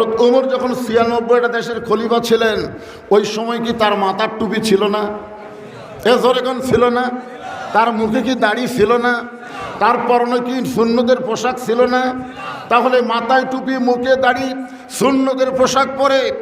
হজরত ওমর যখন ছিয়ানব্বইটা দেশের খলিফা ছিলেন, ওই সময় কি তার মাথার টুপি ছিল না? এ জোরেগণ ছিল না? তার মুখে কি দাড়ি ছিল না? তার পরনে কি শূন্যদের পোশাক ছিল না? তাহলে মাথায় টুপি, মুখে দাড়ি, শূন্যদের পোশাক পরে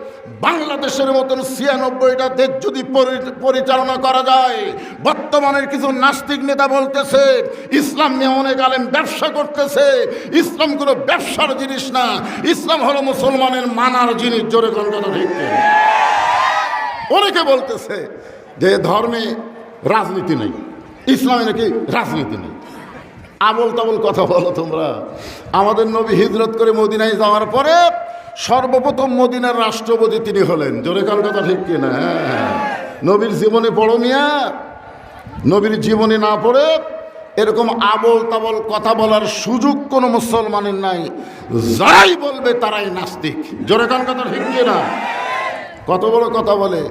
বাংলাদেশের মতন ছিয়ানব্বইটা দেশ যদি পরি- পরিচালনা করা যায়, বর্তমানের কিছু নাস্তিক নেতা বলতেছে, ইসলাম নিয়ে অনেক আলেম ব্যবসা করতেছে, ইসলাম কোনো ব্যবসার জিনিস না, ইসলাম হলো মুসলমানের মানার জিনিস, জোরে কোন কথা ঠিক অনেকে বলতেছে যে ধর্মে রাজনীতি নেই। ইসলামে নাকি রাজনীতি নেই। আবল তাবল কথা বলো তোমরা। আমাদের নবী হিজরত করে মদিনায় যাওয়ার পরে সর্বপ্রথম মদিনার রাষ্ট্রপতি তিনি হলেন। জোরে কার কথা ঠিক কিনা? হ্যাঁ নবীর জীবনে পড়ো মিয়া। নবীর জীবনে না পড়ে এরকম আবল তাবল কথা বলার সুযোগ কোনো মুসলমানের নাই। যারাই বলবে তারাই নাস্তিক। জোরে কার কথা ঠিক কিনা? কত বড় কথা বলে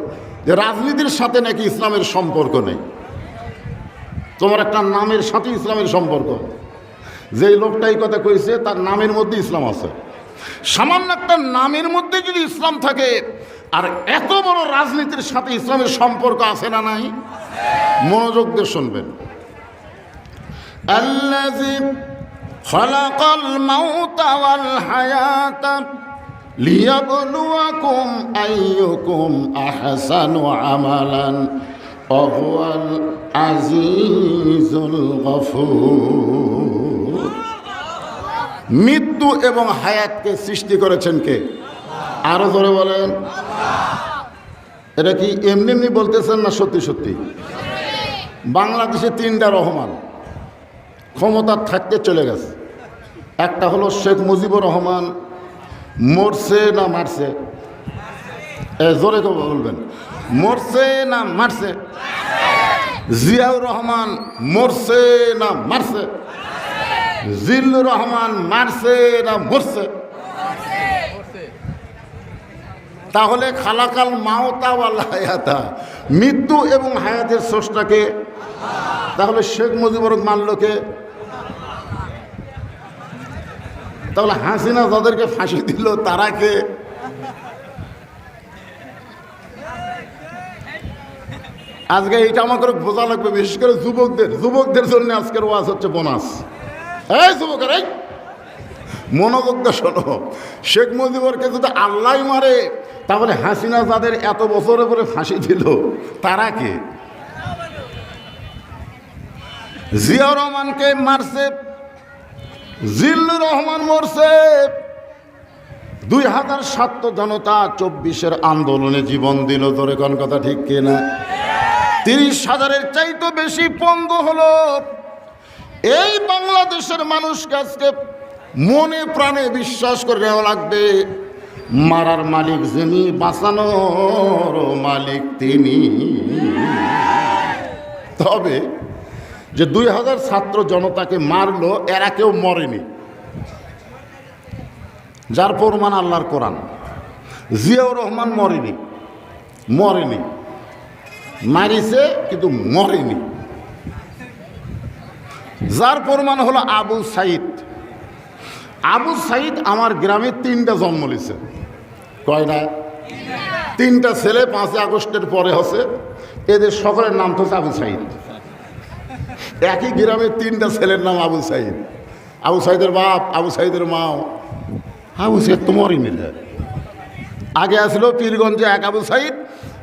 যে রাজনীতির সাথে নাকি ইসলামের সম্পর্ক নেই। তোমার একটা নামের সাথে ইসলামের সম্পর্ক যেই লোকটা এই কথা কইছে তার নামের মধ্যে ইসলাম আছে সামান্য একটা নামের মধ্যে যদি ইসলাম থাকে আর এত বড় রাজনীতির সাথে ইসলামের সম্পর্ক আছে না নাই মনোযোগ দিয়ে শুনবেন الذي خلق الموت والحياة ليبلوكم أيكم أحسن عملا অহুয়াল আজিজুল গফুর। মৃত্যু এবং হায়াতকে সৃষ্টি করেছেন কে? আরও ধরে বলেন। এটা কি এমনি এমনি বলতেছেন না সত্যি সত্যি? বাংলাদেশে তিনটা রহমান। ক্ষমতা থাকতে চলে গেছে। একটা হলো শেখ মুজিবুর রহমান। মরছে না মারছে? জোরে তো বলবেন। মরছে না মারছে? জিয়াউর রহমান মরছে না মারছে? জিল্লুর রহমান মারছে না মরছে? তাহলে খালাকাল মাওতা ওয়াল হায়াতা, মৃত্যু এবং হায়াতের স্রষ্টাকে, তাহলে শেখ মুজিবুর মানল কে? তাহলে হাসিনা যাদেরকে ফাঁসি দিল, তারা আজকে এইটা আমাকে বোঝা লাগবে, বিশেষ করে যুবকদের যুবকদের জন্য আজকের ওয়াজ হচ্ছে বোনাস। এই যুবকের এই! মনোযোগ শোনো। শেখ মুজিবুরকে যদি আল্লাহ মারে, তাহলে হাসিনা যাদের এত বছরের পরে ফাঁসি দিল, তারা কে? জিয়া রহমানকে মারছে, জিল্লুর রহমান মরছে। দুই হাজার সাত জনতা চব্বিশের আন্দোলনে জীবন দিল কোন কথা ঠিক কিনা? তিরিশ হাজারের চাইতে বেশি পঙ্গ হলো। এই বাংলাদেশের মানুষকে আজকে মনে প্রাণে বিশ্বাস করে নেওয়া লাগবে। মারার মালিক যিনি, বাঁচানোর মালিক তিনি। তবে যে দুই হাজার ছাত্র জনতাকে মারলো, এরা কেউ মরেনি। যার প্রমাণ আল্লাহর কোরআন। জিয়াউর রহমান মরেনি মরেনি। মারিছে, কিন্তু মরেনি। যার প্রমাণ হলো আবু সাইদ। আবু সাইদ আমার গ্রামে তিনটা জন্ম নিছে। কয়টা তিনটা ছেলে পাঁচই আগস্টের পরে হচ্ছে। এদের সকলের নাম তো আবু সাইদ। একই গ্রামের তিনটা ছেলের নাম আবু সাইদ। আবু সাইদের বাপ, আবু সাইদের মাও। আবু সাইদ তো মরিনি। আগে আসলো পীরগঞ্জে এক আবু সাইদ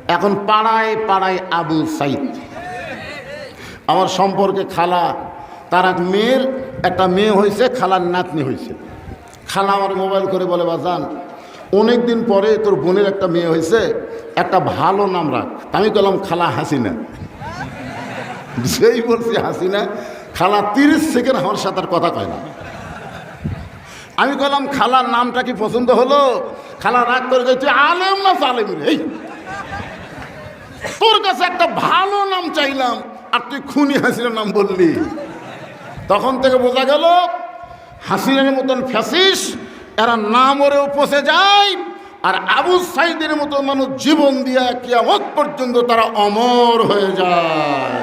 এখন পাড়ায় পাড়ায় আবু সাইদ। আমার সম্পর্কে খালা, তার এক মেয়ের, একটা মেয়ে হয়েছে, খালার নাতনি হয়েছে। খালা আমার মোবাইল করে বলে, বাজান অনেক দিন পরে তোর বোনের একটা মেয়ে হয়েছে, একটা ভালো নাম রাখ। আমি বললাম খালা হাসিনা। যেই বলছি হাসিনা, খালা তিরিশ সেকেন্ড আমার সাথে আর কথা কয় না। আমি বললাম খালার নামটা কি পছন্দ হলো? খালা রাগ করে গেছে আলেম না সালেম রে? এই। তোর কাছে একটা ভালো নাম চাইলাম, আর তুই খুনি হাসিনার নাম বললি। তখন থেকে বোঝা গেল, হাসিনের মতন ফ্যাসিস এরা না মরেও পচে যায়, আর আবু সাইদের মতো মানুষ জীবন দিয়া কিয়ামত পর্যন্ত তারা অমর হয়ে যায়।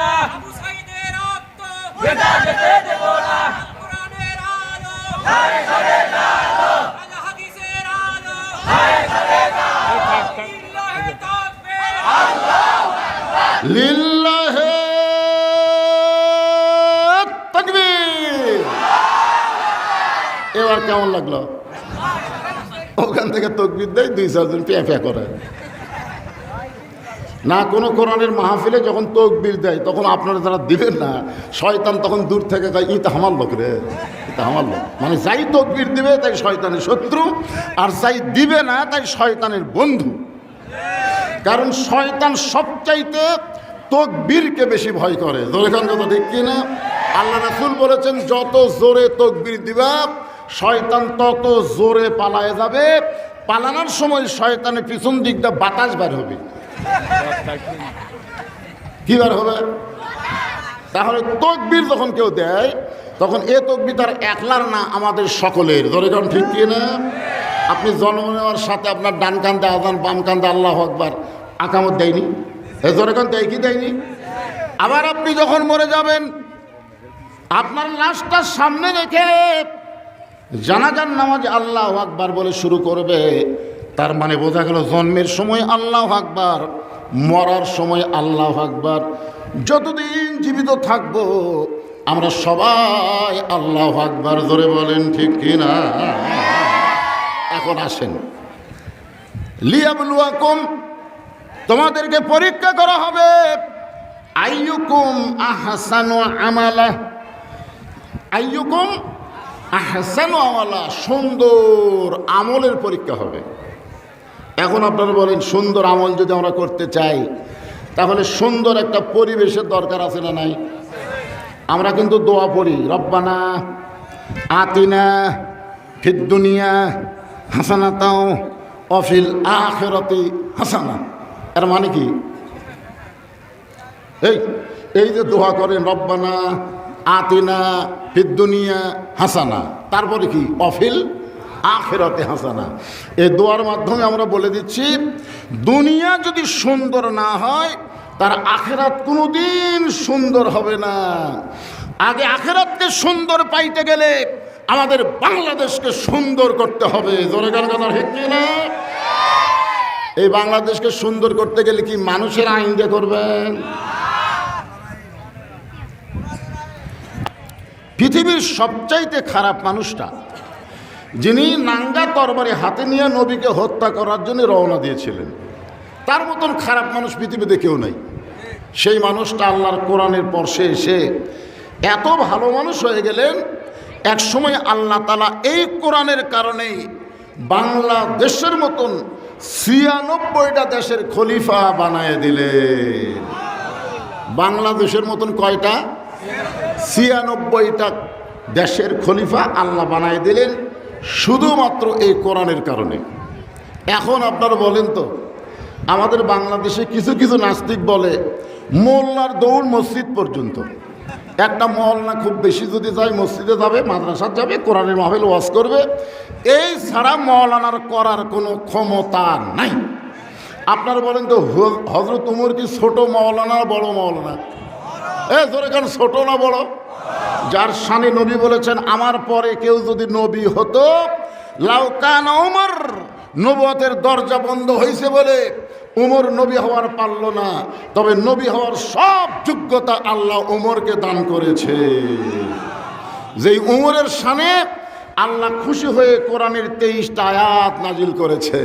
না আবু সাইদের রক্ত বেটা যেতে দেব না কোরআনের লিল্লাহে তাকবীর। এবার কেমন লাগল? ওখান থেকে তকবির দেয়, দুই চারজন পেঁয়া পেঁয়া করে। না, কোনো কোরআনের মাহফিলে যখন তকবির দেয়, তখন আপনারা যারা দিবেন না, শয়তান তখন দূর থেকে কয় ই তো আমার লোক রে ই তো আমার লোক। মানে যাই তকবির দিবে, তাই শয়তানের শত্রু, আর যাই দিবে না, তাই শয়তানের বন্ধু। কারণ শয়তান সবচাইতে তকবীরকে বেশি ভয় করে। জোরেখান কথা ঠিক কিনা? আল্লাহ রাসুল বলেছেন, যত জোরে তকবীর দিবা, শয়তান তত জোরে পালায় যাবে। পালানোর সময় শয়তানের পিছন দিকটা বাতাস বার হবে। কি বার হবে? তাহলে তকবীর যখন কেউ দেয়, তখন এ তকবীর তার একলার না, আমাদের সকলের। জোরেখান ঠিক কিনা? আপনি জন্ম নেওয়ার সাথে আপনার ডান কান্দে আজান, বাম কান্দে আল্লাহ আকবার। আকামত দেয়নি? এ জোরেখান দেয় কি দেয়নি? আবার আপনি যখন মরে যাবেন, আপনার লাশটা সামনে রেখে জানাজান নামাজ আল্লাহ আকবার বলে শুরু করবে। তার মানে বোঝা গেল জন্মের সময় আল্লাহ আকবার, মরার সময় আল্লাহ আকবার। যতদিন জীবিত থাকব, আমরা সবাই আল্লাহ আকবার ধরে বলেন ঠিক কিনা? এখন আসেন। লিয়াবলুয়াকুম, তোমাদেরকে পরীক্ষা করা হবে। আইয়ুকুম আহসানু আমালা। আইয়ুকুম আহসানু আমালা, সুন্দর আমলের পরীক্ষা হবে। এখন আপনারা বলেন, সুন্দর আমল যদি আমরা করতে চাই, তাহলে সুন্দর একটা পরিবেশের দরকার আছে না নাই? আমরা কিন্তু দোয়া পড়ি, রব্বানা আতিনা ফিদ দুনিয়া হাসানা তাও অফিল আখেরতি হাসানা। এর মানে কি? এই এই যে দোয়া করেন, রব্বানা আতিনা ফিদ্দুনিয়া হাসানা। তারপরে কি? অফিল আখেরাতে হাসানা। এই দোয়ার মাধ্যমে আমরা বলে দিচ্ছি, দুনিয়া যদি সুন্দর না হয়, তার আখেরাত কোনোদিন সুন্দর হবে না। আগে আখেরাতকে সুন্দর পাইতে গেলে আমাদের বাংলাদেশকে সুন্দর করতে হবে। না? এই বাংলাদেশকে সুন্দর করতে গেলে কি মানুষের আইন দিয়ে করবেন? পৃথিবীর সবচাইতে খারাপ মানুষটা, যিনি নাঙ্গা তরবারি হাতে নিয়ে নবীকে হত্যা করার জন্য রওনা দিয়েছিলেন, তার মতন খারাপ মানুষ পৃথিবীতে কেউ নাই। সেই মানুষটা আল্লাহর কোরআনের পর্শে এসে এত ভালো মানুষ হয়ে গেলেন এক সময় আল্লাহ তালা এই কোরআনের কারণেই বাংলাদেশের মতন ছিয়ানব্বইটা দেশের খলিফা বানায় দিলেন। বাংলাদেশের মতন কয়টা? ছিয়ানব্বইটা দেশের খলিফা আল্লাহ বানায় দিলেন শুধুমাত্র এই কোরআনের কারণে। এখন আপনারা বলেন তো, আমাদের বাংলাদেশে কিছু কিছু নাস্তিক বলে মোল্লার দৌড় মসজিদ পর্যন্ত। একটা মহল্লা খুব বেশি যদি যায়, মসজিদে যাবে, মাদ্রাসার যাবে, কোরআনের মাহফিল ওয়াজ করবে। এই ছাড়া মৌলানার করার কোনো ক্ষমতা নাই। আপনারা বলেন তো হজরত উমর কি ছোট মৌলানা বড় মৌলানা? এ ধরে কেন ছোট না বড়? যার সানি নবী বলেছেন, আমার পরে কেউ যদি নবী হতো লাউকান উমর নবতের দরজা বন্ধ হয়েছে বলে উমর নবী হওয়ার পারল না। তবে নবী হওয়ার সব যোগ্যতা আল্লাহ উমরকে দান করেছে। যেই উমরের সানে আল্লাহ খুশি হয়ে কোরআনের তেইশটা আয়াত নাজিল করেছে।